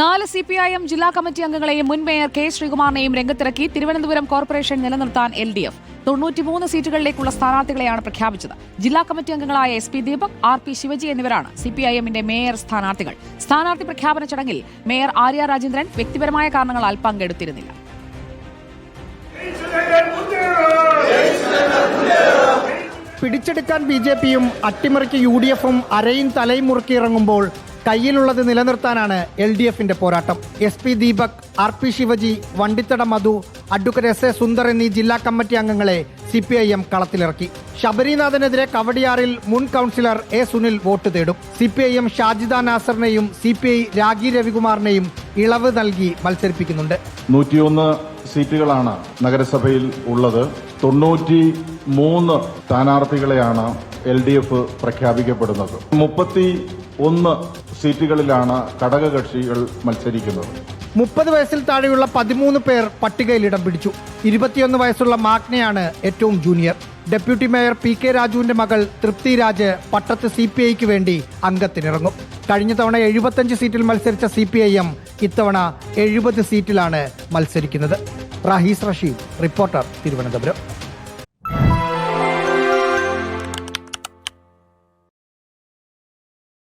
നാല് C P I M ജില്ലാ committee അംഗങ്ങളെയും മുൻ മേയർ കെ ശ്രീകുമാറിനെയും രംഗത്തിറക്കി തിരുവനന്തപുരം കോർപ്പറേഷൻ നിലനിർത്താൻ എൽ ഡി എഫ്. തൊണ്ണൂറ്റിമൂന്ന് സീറ്റുകളിലേക്കുള്ള സ്ഥാനാർത്ഥികളെയാണ് പ്രഖ്യാപിച്ചത്. ജില്ലാ കമ്മിറ്റി അംഗങ്ങളായ S P Deepak R P Shivaji എന്നിവരാണ് സി പി ഐ എമ്മിന്റെ മേയർ സ്ഥാനാർത്ഥികൾ. സ്ഥാനാർത്ഥി പ്രഖ്യാപന ചടങ്ങിൽ മേയർ ആര്യ രാജേന്ദ്രൻ വ്യക്തിപരമായ കാരണങ്ങളാൽ പങ്കെടുത്തിരുന്നില്ല. പിടിച്ചെടുക്കാൻ ബി ജെ പിയും അട്ടിമറിക്ക് യു ഡി എഫും അരയും തലയും മുറുക്കി ഇറങ്ങുമ്പോൾ കയ്യിലുള്ളത് നിലനിർത്താനാണ് എൽ ഡി എഫിന്റെ പോരാട്ടം. S P Deepak R P Shivaji Vandithada Madhu advocate S A Sundar എന്നീ ജില്ലാ കമ്മിറ്റി അംഗങ്ങളെ സി പി ഐ എം കളത്തിലിറക്കി. ശബരിനാഥനെതിരെ കവടിയാറിൽ മുൻ കൗൺസിലർ എ സുനിൽ വോട്ട് തേടും. C P I M Shajida നാസറിനെയും C P I Ragi രവികുമാറിനെയും ഇളവ് നൽകി മത്സരിപ്പിക്കുന്നുണ്ട്. നൂറ്റിയൊന്ന് സീറ്റുകളാണ് നഗരസഭയിൽ ഉള്ളത്. തൊണ്ണൂറ്റി മൂന്ന് സ്ഥാനാർത്ഥികളെയാണ് എൽ ഡി എഫ് പ്രഖ്യാപിക്കപ്പെടുന്നത്. മുപ്പത്തി ഒന്ന് സീറ്റുകളിലാണ് ഘടകകക്ഷികൾ മത്സരിക്കുന്നത്. മുപ്പത് വയസ്സിൽ താഴെയുള്ള പതിമൂന്ന് പേർ പട്ടികയിൽ ഇടം പിടിച്ചു. ഇരുപത്തിയൊന്ന് വയസ്സുള്ള മാഗ്നയാണ് ഏറ്റവും junior. Deputy mayor P K രാജുവിന്റെ മകൾ തൃപ്തി രാജ് പട്ടത്ത് സി പി ഐക്ക് വേണ്ടി അംഗത്തിനിറങ്ങും. കഴിഞ്ഞ തവണ എഴുപത്തഞ്ച് സീറ്റിൽ മത്സരിച്ച സി പി ഐ എം ഇത്തവണ എഴുപത് സീറ്റിലാണ് മത്സരിക്കുന്നത്. റഹീസ് റഷീദ് റിപ്പോർട്ടർ തിരുവനന്തപുരം.